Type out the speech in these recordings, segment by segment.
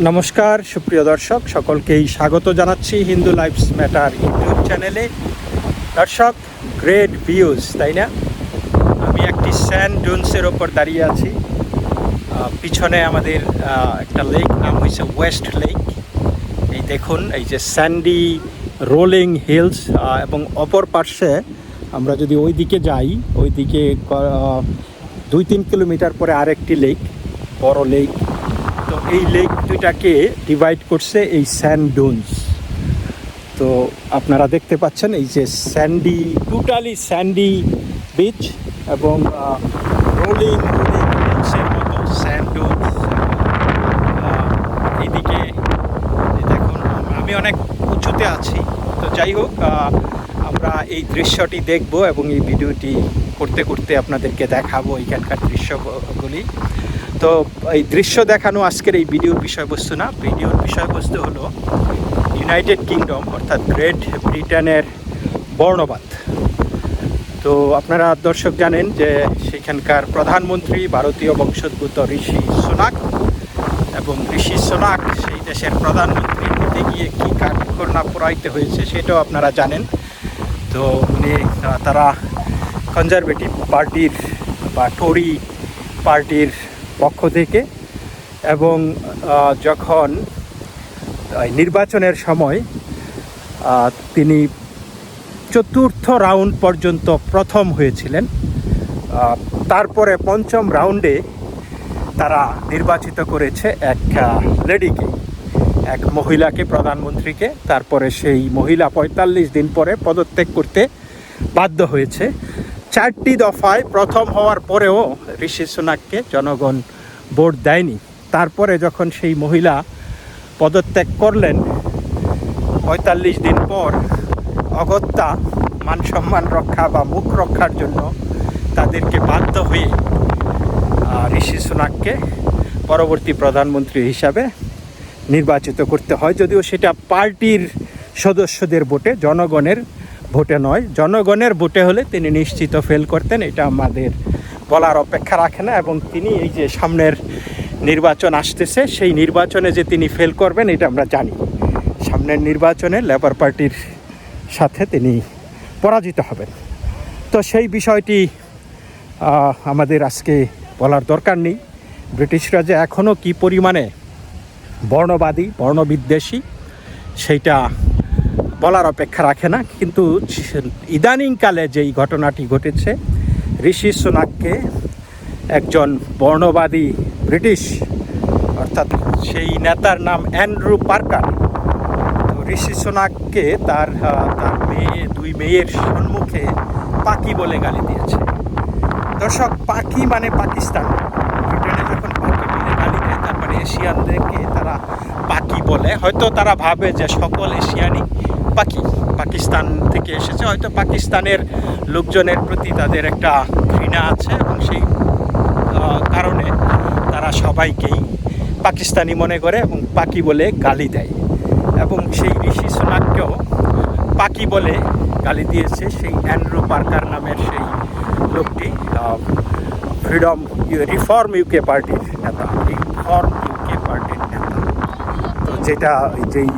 নমস্কার, সুপ্রিয় দর্শক, সকলকেই স্বাগত জানাচ্ছি হিন্দু লাইফস ম্যাটার ইউটিউব চ্যানেলে। দর্শক গ্রেট ভিউজ তাই না? আমি একটি স্যান্ড ডুনসের ওপর দাঁড়িয়ে আছি। পিছনে আমাদের একটা লেক নাম হয়েছে ওয়েস্ট লেক এই দেখুন, এই যে স্যান্ডি রোলিং হিলস এবং অপর পার্শ্বে আমরা যদি ওই দিকে যাই ওই দিকে দুই তিন কিলোমিটার পরে আরেকটি লেক বড় লেক তো এই লেক দুইটাকে ডিভাইড করছে এই স্যান্ড ডুনস তো আপনারা দেখতে পাচ্ছেন এই যে স্যান্ডি টোটালি স্যান্ডি বিচ এবং রোলিং রোলিং মতো স্যান্ড ডুনস দেখুন, আমি অনেক উঁচুতে আছি। তো যাই হোক আমরা এই দৃশ্যটি দেখব এবং এই ভিডিওটি করতে করতে আপনাদেরকে দেখাবো এইখানকার দৃশ্যগুলি। তো এই দৃশ্য দেখানো আজকের এই ভিডিওর বিষয়বস্তু না। ভিডিওর বিষয়বস্তু হলো ইউনাইটেড কিংডম অর্থাৎ গ্রেট ব্রিটেনের বর্ণবাদ। তো আপনারা দর্শক জানেন যে সেখানকার প্রধানমন্ত্রী, ভারতীয় বংশোদ্ভূত ঋষি সোনাক এবং ঋষি সোনাক সেই দেশের প্রধানমন্ত্রী হতে গিয়ে কী কাঠকর্ণা পোড়াইতে হয়েছে সেটাও আপনারা জানেন। তো উনি তারা কনজারভেটিভ পার্টির বা টরি পার্টির পক্ষ থেকে এবং যখন নির্বাচনের সময় তিনি চতুর্থ রাউন্ড পর্যন্ত প্রথম হয়েছিলেন তারপরে পঞ্চম রাউন্ডে তারা নির্বাচিত করেছে এক লেডিকে, এক মহিলাকে, প্রধানমন্ত্রীকে, তারপরে সেই মহিলা পঁয়তাল্লিশ দিন পরে পদত্যাগ করতে বাধ্য হয়েছে। চারটি দফায় প্রথম হওয়ার পরেও ঋষি সোনাককে জনগণ ভোট দেয়নি। তারপরে যখন সেই মহিলা পদত্যাগ করলেন, পঁয়তাল্লিশ দিন পর অগত্যা মান সম্মান রক্ষা বা মুখ রক্ষার জন্য তাদেরকে বাধ্য হয়ে ঋষি সোনাককে পরবর্তী প্রধানমন্ত্রী হিসাবে নির্বাচিত করতে হয়। যদিও সেটা পার্টির সদস্যদের ভোটে, জনগণের ভোটে নয়, জনগণের ভোটে হলে তিনি নিশ্চিত ফেল করতেন, এটা আমাদের বলার অপেক্ষা রাখে না। এবং তিনি এই যে সামনের নির্বাচন আসতেছে, সেই নির্বাচনে যে তিনি ফেল করবেন, এটা আমরা জানি। সামনের নির্বাচনে লেবার পার্টির সাথে তিনি পরাজিত হবেন। তো সেই বিষয়টি আমাদের আজকে বলার দরকার নেই। ব্রিটিশরা যে এখনও কী পরিমাণে বর্ণবাদী, বর্ণবিদ্বেষী, সেইটা বলার অপেক্ষা রাখে না, কিন্তু ইদানিংকালে যেই ঘটনাটি ঘটেছে, ঋষি সোনাককে একজন বর্ণবাদী ব্রিটিশ, অর্থাৎ সেই নেতার নাম অ্যান্ড্রু পার্কার। তো ঋষি সোনাককে তার তার মেয়ে, দুই মেয়ের সম্মুখে পাখি বলে গালি দিয়েছে। দর্শক, পাখি মানে পাকিস্তান। ব্রিটেনে যখন পাখি বলে গালি দেয় তার মানে এশিয়ানদেরকে তারা পাখি বলে। হয়তো তারা ভাবে যে সকল এশিয়ানই পাখি। পাকিস্তান থেকে এসেছে। হয়তো পাকিস্তানের লোকজনের প্রতি তাদের একটা ঘৃণা আছে এবং সেই কারণে তারা সবাইকেই পাকিস্তানি মনে করে এবং পাখি বলে গালি দেয়। এবং সেই ঋষি সোনাককেও পাখি বলে গালি দিয়েছে সেই অ্যান্ড্রু পার্কার নামের সেই লোকটি ফ্রিডম রিফর্ম ইউকে পার্টির নেতা রিফর্ম ইউকে পার্টির নেতা। তো যেটা যেই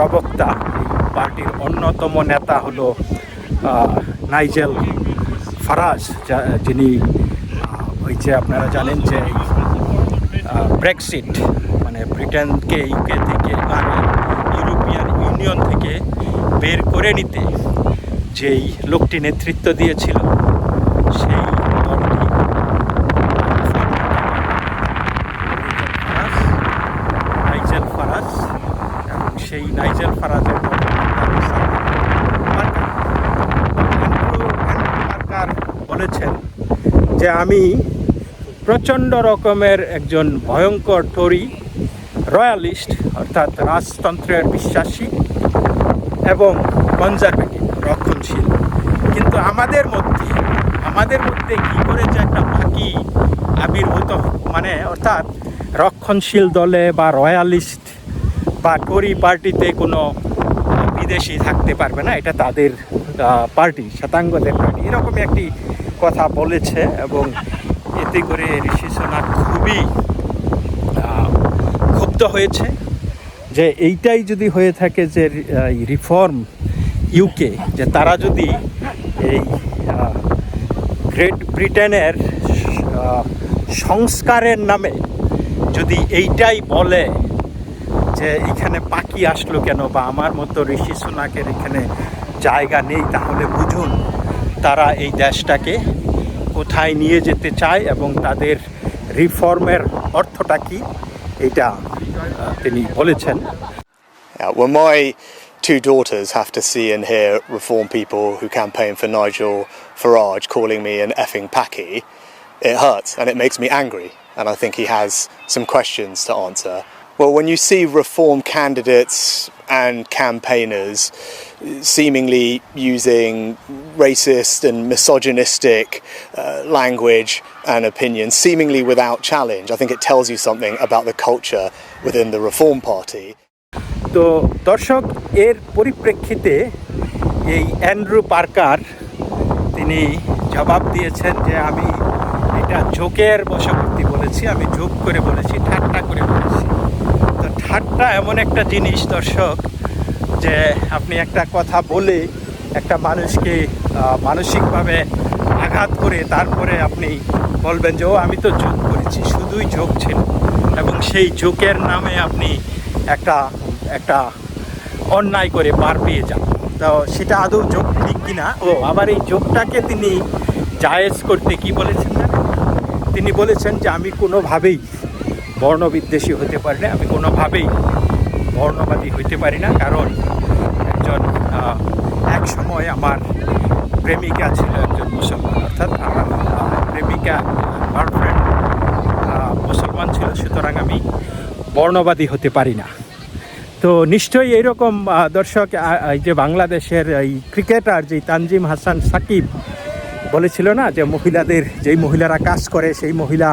প্রবক্তা পার্টির অন্যতম নেতা হলো নাইজেল ফারাজ যিনি ওই যে আপনারা জানেন যে ব্রেক্সিট মানে ব্রিটেনকে ইউকে থেকে আর ইউরোপিয়ান ইউনিয়ন থেকে বের করে নিতে যেই লোকটি নেতৃত্ব দিয়েছিল সেই দলটি নাইজেল ফারাজ এবং সেই নাইজেল ফারাজের দল মার্কার। অ্যান্ড্রু অ্যান্ড্রু মার্কার বলেছেন যে আমি প্রচণ্ড রকমের একজন ভয়ঙ্কর টরি রয়্যালিস্ট, অর্থাৎ রাজতন্ত্রের বিশ্বাসী এবং কনজারভেটিভ, রক্ষণশীল। কিন্তু আমাদের মধ্যে আমাদের মধ্যে কি করে যে একটা বাকি আবির্ভূত মানে অর্থাৎ রক্ষণশীল দলে বা রয়্যালিস্ট বা টরি পার্টিতে কোনো বিদেশি থাকতে পারবে না, এটা তাদের পার্টি, শতাঙ্গদের পার্টি। এরকমই একটি কথা বলেছে এবং এতে করে ঋষি সোনাক খুবই ক্ষুব্ধ হয়েছে যে এইটাই যদি হয়ে থাকে যে রিফর্ম ইউকে যে তারা যদি এই গ্রেট ব্রিটেনের সংস্কারের নামে যদি এইটাই বলে যে এখানে পাখি আসলো কেন বা আমার মতো ঋষি সোনাকের এখানে জায়গা নেই, তাহলে বুঝুন তারা এই দেশটাকে কোথায় নিয়ে যেতে চায় এবং তাদের রিফর্মের অর্থটা কি এটা আহ, তিনি বলেছেন Uh, when my two daughters have to see and hear reform people who campaign for Nigel Farage calling me an effing packy, it hurts and it makes me angry. And I think he has some questions to answer. Well, when you see reform candidates and campaigners seemingly using racist and misogynistic uh, language and opinions, seemingly without challenge, I think it tells you something about the culture within the Reform Party. তো দর্শক এর পরিপ্রেক্ষিতে এই Andrew Parker তিনি জবাব দিয়েছেন যে আমি এটা জোকের বশবর্তী বলেছি আমি জোক করে বলেছি ঠাট্টা করে বলেছি ঠাট্টা এমন একটা জিনিস, দর্শক, যে আপনি একটা কথা বলে একটা মানুষকে মানসিকভাবে আঘাত করে তারপরে আপনি বলবেন যে, ও, আমি তো যোগ করেছি, শুধুই যোগ ছিল। এবং সেই যোগের নামে আপনি একটা একটা অন্যায় করে পার পেয়ে যান। তো সেটা আদৌ যোগ ঠিক কিনা? ও আবার এই যোগটাকে তিনি জায়েজ করতে কি বলেছেন তিনি বলেছেন যে, আমি কোনোভাবেই বর্ণবিদ্বেষী হতে পারি না আমি কোনোভাবেই বর্ণবাদী হইতে পারি না। কারণ একজন এক সময় আমার প্রেমিকা ছিল একজন মুসলমান, অর্থাৎ আমার প্রেমিকা গার্লফ্রেন্ড মুসলমান ছিল, সুতরাং আমি বর্ণবাদী হতে পারি না। তো নিশ্চয়ই এইরকম দর্শক এই যে বাংলাদেশের এই ক্রিকেটার যে তানজিম হাসান সাকিব বলেছিল না, যে মহিলাদের, যেই মহিলারা কাজ করে, সেই মহিলা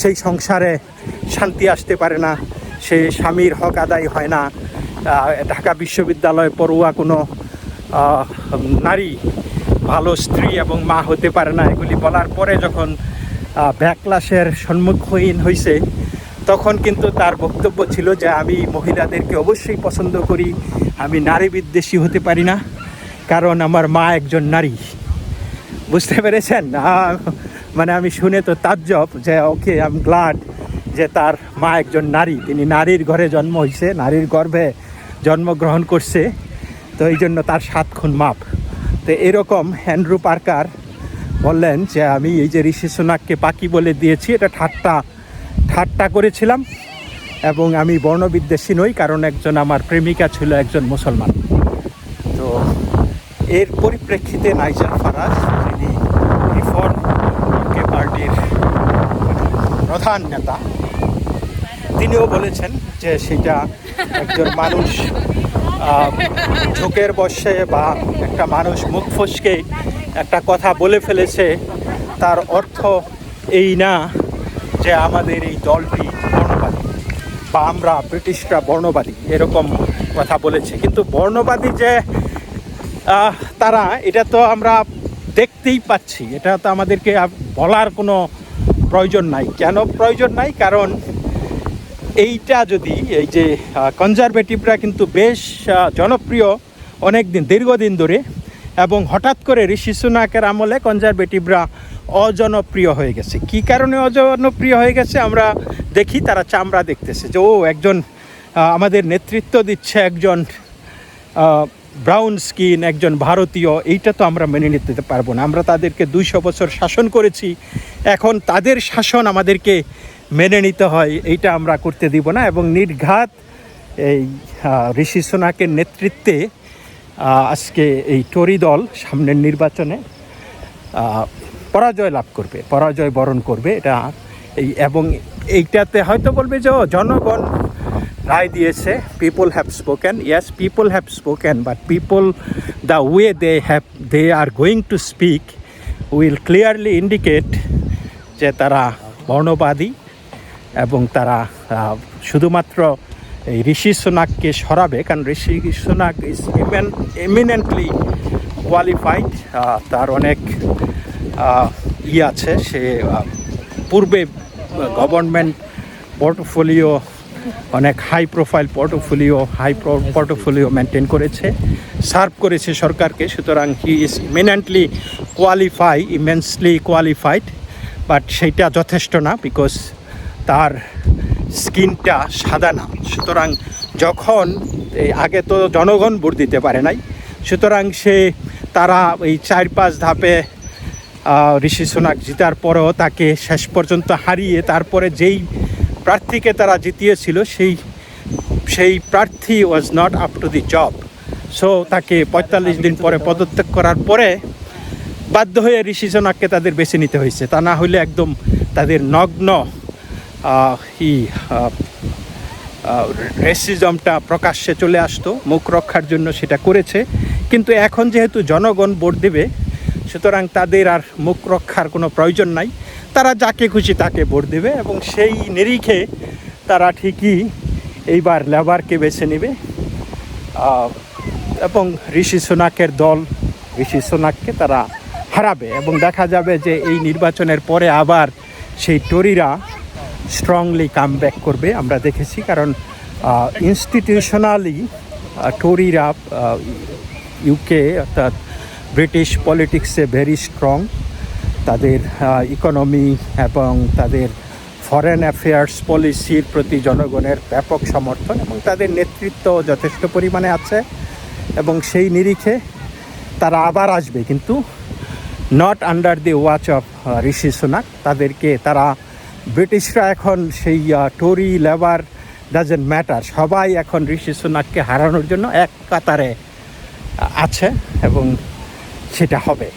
সেই সংসারে শান্তি আসতে পারে না, সে স্বামীর হক আদায় হয় না। ঢাকা বিশ্ববিদ্যালয় পড়ুয়া কোনো নারী, ভালো স্ত্রী এবং মা হতে পারে না। এগুলি বলার পরে যখন ব্যাকলাসের সম্মুখীন হয়েছে তখন কিন্তু তার বক্তব্য ছিল যে, আমি মহিলাদেরকে অবশ্যই পছন্দ করি, আমি নারী বিদ্বেষী হতে পারি না, কারণ আমার মা একজন নারী। বুঝতে পেরেছেন? মানে আমি শুনে তো তাজ্জব যে, ওকে আম গ্লাড যে তার মা একজন নারী। তিনি নারীর ঘরে জন্ম হয়েছে নারীর গর্ভে জন্মগ্রহণ করছে। তো এই জন্য তার সাত খুন মাপ। তো এরকম হ্যান্ড্রু পার্কার বললেন যে, আমি এই যে ঋষি সোনাককে পাখি বলে দিয়েছি, এটা ঠাট্টা ঠাট্টা করেছিলাম এবং আমি বর্ণবিদ্বেষী নই, কারণ একজন আমার প্রেমিকা ছিল, একজন মুসলমান। তো এর পরিপ্রেক্ষিতে নাইজার ফারাজ, তিনি রিফর্ম পার্টির প্রধান নেতা। তিনিও বলেছেন যে সেটা একজন মানুষ ঝোঁকের বসে বা একটা মানুষ মুখ ফসকে একটা কথা বলে ফেলেছে, তার অর্থ এই না যে আমাদের এই দলটি বর্ণবাদী বা আমরা ব্রিটিশরা বর্ণবাদী, এরকম কথা বলেছে। কিন্তু বর্ণবাদী যে তারা, এটা তো আমরা দেখতেই পাচ্ছি। এটা তো আমাদেরকে বলার কোনো প্রয়োজন নাই। কেন প্রয়োজন নাই? কারণ এইটা যদি, এই যে কনজারভেটিভরা কিন্তু বেশ জনপ্রিয় অনেক দিন দীর্ঘদিন ধরে, এবং হঠাৎ করে ঋষি সুনাকের আমলে কনজারভেটিভরা অজনপ্রিয় হয়ে গেছে। কি কারণে অজনপ্রিয় হয়ে গেছে? আমরা দেখি, তারা চামড়া দেখতেছে যে, ও একজন আমাদের নেতৃত্ব দিচ্ছে একজন ব্রাউন স্কিন, একজন ভারতীয়, এইটা তো আমরা মেনে নিতে পারব না। আমরা তাদেরকে দুইশো বছর শাসন করেছি, এখন তাদের শাসন আমাদেরকে মেনে নিতে হয়, এইটা আমরা করতে দিব না এবং নির্ঘাত এই ঋষি সোনাকের নেতৃত্বে আজকে এই টরি দল সামনের নির্বাচনে পরাজয় লাভ করবে, পরাজয় বরণ করবে। এটা এই, এবং এইটাতে হয়তো বলবে যে জনগণ রায় দিয়েছে people have spoken yes people have spoken but people the way they have they are going to speak will clearly indicate যে তারা বর্ণবাদী এবং তারা শুধুমাত্র এই ঋষি সোনাককে সরাবে, কারণ ঋষি সোনাক ইজ ইমেন এমিনেন্টলি কোয়ালিফাইড তার অনেক ই আছে, সে পূর্বে গভর্নমেন্ট পোর্টফোলিও অনেক high profile portfolio high portfolio maintain করেছে সার্ভ করেছে সরকারকে, সুতরাং he is eminently qualify immensely qualified but সেইটা যথেষ্ট না বিকজ তার স্কিনটা সাদা না। সুতরাং যখন আগে তো জনগণ ভোট দিতে পারে নাই, সুতরাং সে, তারা এই চার পাঁচ ধাপে ঋষি সোনাক জিতার পরেও তাকে শেষ পর্যন্ত হারিয়ে তারপরে যেই প্রার্থীকে তারা জিতিয়েছিল, সেই সেই প্রার্থী was not up to the job so তাকে পঁয়তাল্লিশ দিন পরে পদত্যাগ করার পরে বাধ্য হয়ে ঋষি সোনাককে তাদের বেছে নিতে হয়েছে। তা না হলে একদম তাদের নগ্ন ই রেসিজমটা প্রকাশ্যে চলে আসতো, মুখ রক্ষার জন্য সেটা করেছে। কিন্তু এখন যেহেতু জনগণ ভোট দেবে, সুতরাং তাদের আর মুখ রক্ষার কোনো প্রয়োজন নাই। তারা যাকে খুশি তাকে ভোট দেবে এবং সেই নিরিখে তারা ঠিকই এইবার লেবারকে বেছে নেবে। এবং ঋষি সোনাকের দল, ঋষি সোনাককে তারা হারাবে এবং দেখা যাবে যে এই নির্বাচনের পরে আবার সেই টরিরা স্ট্রংলি কাম ব্যাক করবে, আমরা দেখেছি। কারণ ইনস্টিটিউশনালি টরিরা ইউকে অর্থাৎ ব্রিটিশ পলিটিক্সে ভেরি স্ট্রং তাদের ইকোনমি এবং তাদের ফরেন অ্যাফেয়ার্স পলিসির প্রতি জনগণের ব্যাপক সমর্থন এবং তাদের নেতৃত্ব যথেষ্ট পরিমাণে আছে এবং সেই নিরিখে তারা আবার আসবে। কিন্তু not under the watch of Rishi Sunak, তাদেরকে তারা ব্রিটিশরা এখন সেই টরি লেবার ডাজেন্ট ম্যাটার সবাই এখন ঋষি সোনাককে হারানোর জন্য এক কাতারে আছে এবং সেটা হবে।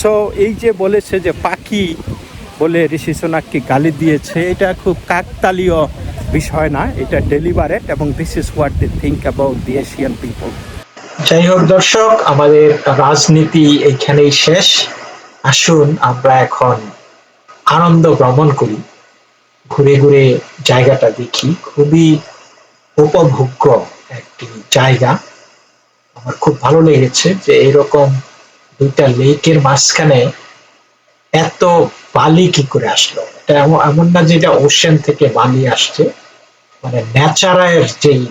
সো এই যে বলেছে যে পাখি বলে ঋষি সোনাককে গালি দিয়েছে, এটা খুব কাকতালীয় বিষয় না, এটা ডেলিভারেট এবং this is what they think about the Asian people যাই হোক দর্শক, আমাদের রাজনীতি এইখানেই শেষ। আসুন আমরা এখন আনন্দ ভ্রমণ করি। ঘুরে ঘুরে জায়গাটা দেখি। খুবই উপভোগ্য একটি জায়গা। আমার খুব ভালো লেগেছে যে এরকম দুইটা লেকের মাঝখানে এত বালি কি করে আসলো? এটা এমন- না যে এটা ওশেন থেকে বালি আসছে মানে ন্যাচারের যেই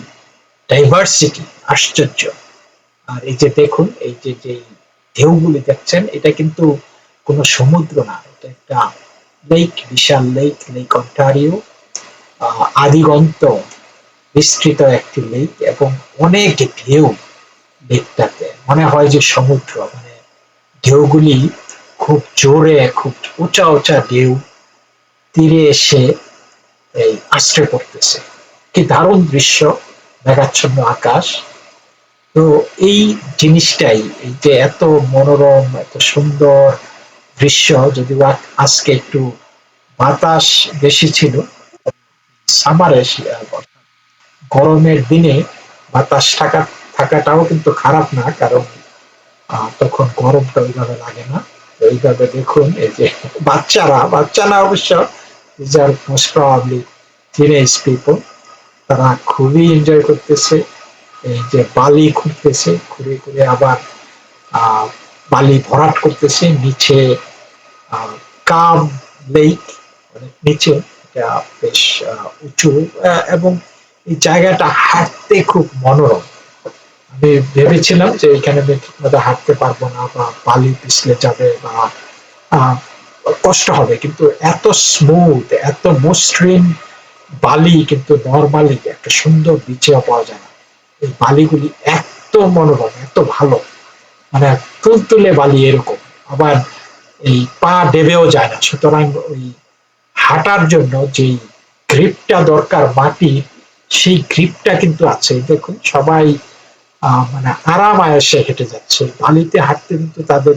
ডাইভার্সিটি আশ্চর্য। আর এই যে দেখুন, এই যে যে ঢেউগুলি দেখছেন, এটা কিন্তু কোনো সমুদ্র না, এটা একটা লেক বিশাল লেক লেক অন্টারিও আদিগন্ত বিস্তৃত একটি লেক এবং অনেক ঢেউ লেকটাতে। মনে হয় যে সমুদ্র মানে ঢেউগুলি খুব জোরে, খুব উঁচা উঁচা ঢেউ তীরে এসে এই আশ্রে পড়তেছে। কি দারুণ দৃশ্য, মেঘাচ্ছন্ন আকাশ। তো এই জিনিসটাই, এই যে এত মনোরম, এত সুন্দর দৃশ্য যদি আজকে একটু বাতাস বেশি ছিল, সামারে গরমের দিনে বাতাস থাকা, থাকাটাও কিন্তু খারাপ না, কারণ আহ, তখন গরমটা ওইভাবে লাগে না। তো এইভাবে দেখুন এই যে বাচ্চারা বাচ্চা না অবশ্য আর মোস্ট প্রবাবলি টিনেজ পিপল তারা খুবই এনজয় করতেছে। এই যে বালি খুঁড়তেছে ঘুরে ঘুরে আবার বালি ভরাট করতেছে নিচে কাম লেক অনেক নিচে এটা বেশ উঁচু এবং এই জায়গাটা হাঁটতে খুব মনোরম। আমি ভেবেছিলাম যে এখানে আমি ঠিকমতো হাঁটতে পারব না বা বালি পিছলে যাবে বা কষ্ট হবে। কিন্তু এত স্মুথ এত মসৃণ বালি কিন্তু নর্মালি একটা সুন্দর বিচেও পাওয়া যায় না। এই বালিগুলি এত মনোরম, এত ভালো। মানে তুলতুলে বালি এরকম। আবার এই পা দেবেও যায় না। সুতরাং ওই হাঁটার জন্য যেই গ্রিপটা দরকার মাটির সেই গ্রিপটা কিন্তু আছে। দেখুন, সবাই মানে আরাম আয়সে হেঁটে যাচ্ছে। বালিতে হাঁটতে কিন্তু তাদের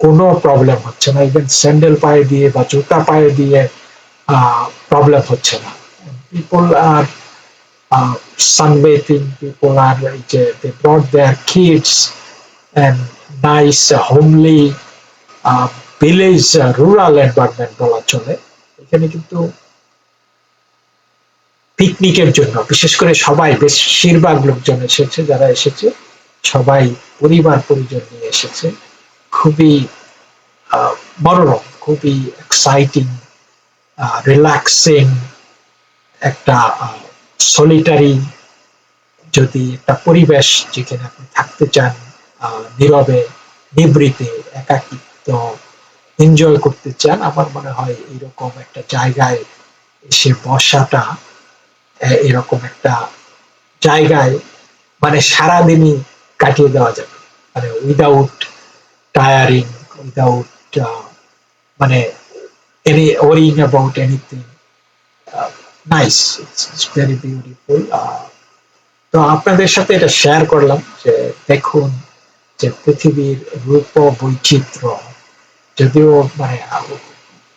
কোনো প্রবলেম হচ্ছে না। ইভেন স্যান্ডেল পায়ে দিয়ে বা জুতা পায়ে দিয়ে প্রবলেম হচ্ছে না। পিপল আর সানবেথিং পিপল আর যে they brought their kids and nice homely village rural environment বলা চলে। এখানে কিন্তু পিকনিকের জন্য, বিশেষ করে সবাই বেশিরভাগ লোকজন এসেছে, যারা এসেছে, সবাই পরিবার পরিজন নিয়ে এসেছে। খুবই মনোরম, খুবই এক্সাইটিং রিল্যাক্সিং একটা সলিটারি যদি একটা পরিবেশ যেখানে আপনি থাকতে চান নীরবে, নিবৃতে, একাকিত্ব এনজয় করতে চান, আমার মনে হয় এরকম একটা জায়গায় এসে বসাটা এরকম একটা জায়গায় মানে সারাদিনই কাটিয়ে দেওয়া যাবে। মানে উইদাউট টায়ারিং উইদাউট মানে any worrying about anything nice it's very beautiful তো আপনাদের সাথে এটা শেয়ার করলাম যে দেখুন যে পৃথিবীর রূপ বৈচিত্র্য যদিও মানে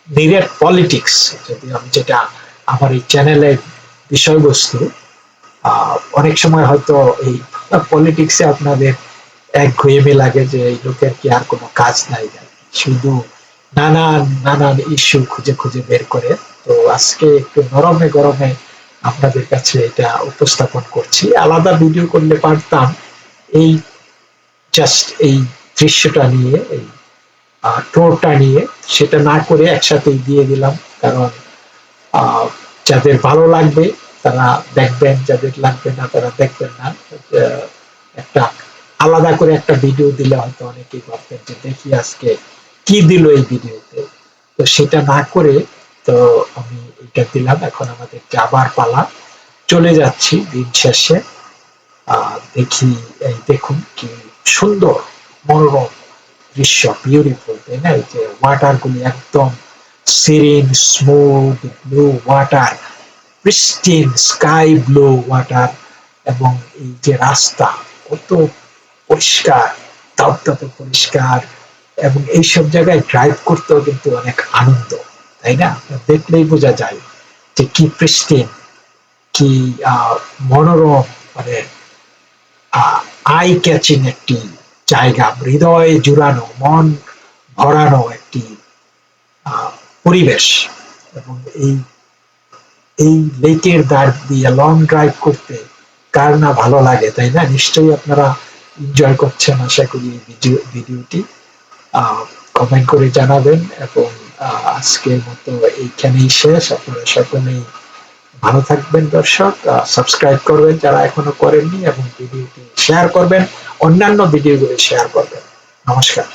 ডিরেক্ট পলিটিক্স যদি আমি যেটা আমার এই চ্যানেলের বিষয়বস্তু অনেক সময় হয়তো এই পলিটিক্সে আপনাদের এক ঘুয়েমি লাগে যে এই লোকের কি আর কোনো কাজ নাই। শুধু নানান নানান ইস্যু খুঁজে খুঁজে বের করে। তো আজকে একটু নরমে গরমে আপনাদের কাছে এটা উপস্থাপন করছি। আলাদা ভিডিও করলে পারতাম। এই জাস্ট এই দৃশ্যটা নিয়ে, এই টোরটা নিয়ে, সেটা না করে একসাথেই দিয়ে দিলাম। কারণ যাদের ভালো লাগবে, তারা দেখবেন, যাদের লাগবে না, তারা দেখবেন না। একটা আলাদা করে একটা ভিডিও দিলে হয়তো অনেকেই ভাববেন যে, দেখি আজকে কি দিল এই ভিডিওতে তো সেটা না করে, তো আমি এটা দিলাম। এখন আমাদের যাবার পালা। চলে যাচ্ছি দিন শেষে। দেখি, এই দেখুন কি সুন্দর, মনোরম দৃশ্য বিউটিফুল তাই না? এই যে ওয়াটার গুলি একদম serene smooth blue water pristine sky blue water এবং এই যে রাস্তা, কত পরিষ্কার দপদপে পরিষ্কার, এবং এইসব জায়গায় ড্রাইভ করতেও কিন্তু অনেক আনন্দ, তাই না? দেখলেই বোঝা যায় যে কি প্রিস্টিন কি মনোরম মানে আই ক্যাচিং একটি জায়গা, হৃদয়ে জুড়ানো, মন ভরানো একটি পরিবেশ এবং এই এই লেকের ধার দিয়ে লং ড্রাইভ করতে কার না ভালো লাগে, তাই না? নিশ্চয়ই আপনারা এনজয় করছেন আশা করি এই ভিডিও ভিডিওটি কমেন্ট করে জানাবেন এবং আজকের মতো এইখানেই শেষ। আপনারা সকলেই ভালো থাকবেন দর্শক। সাবস্ক্রাইব করবেন যারা এখনও করেননি এবং ভিডিওটি শেয়ার করবেন। অন্যান্য ভিডিওগুলি শেয়ার করবেন। নমস্কার।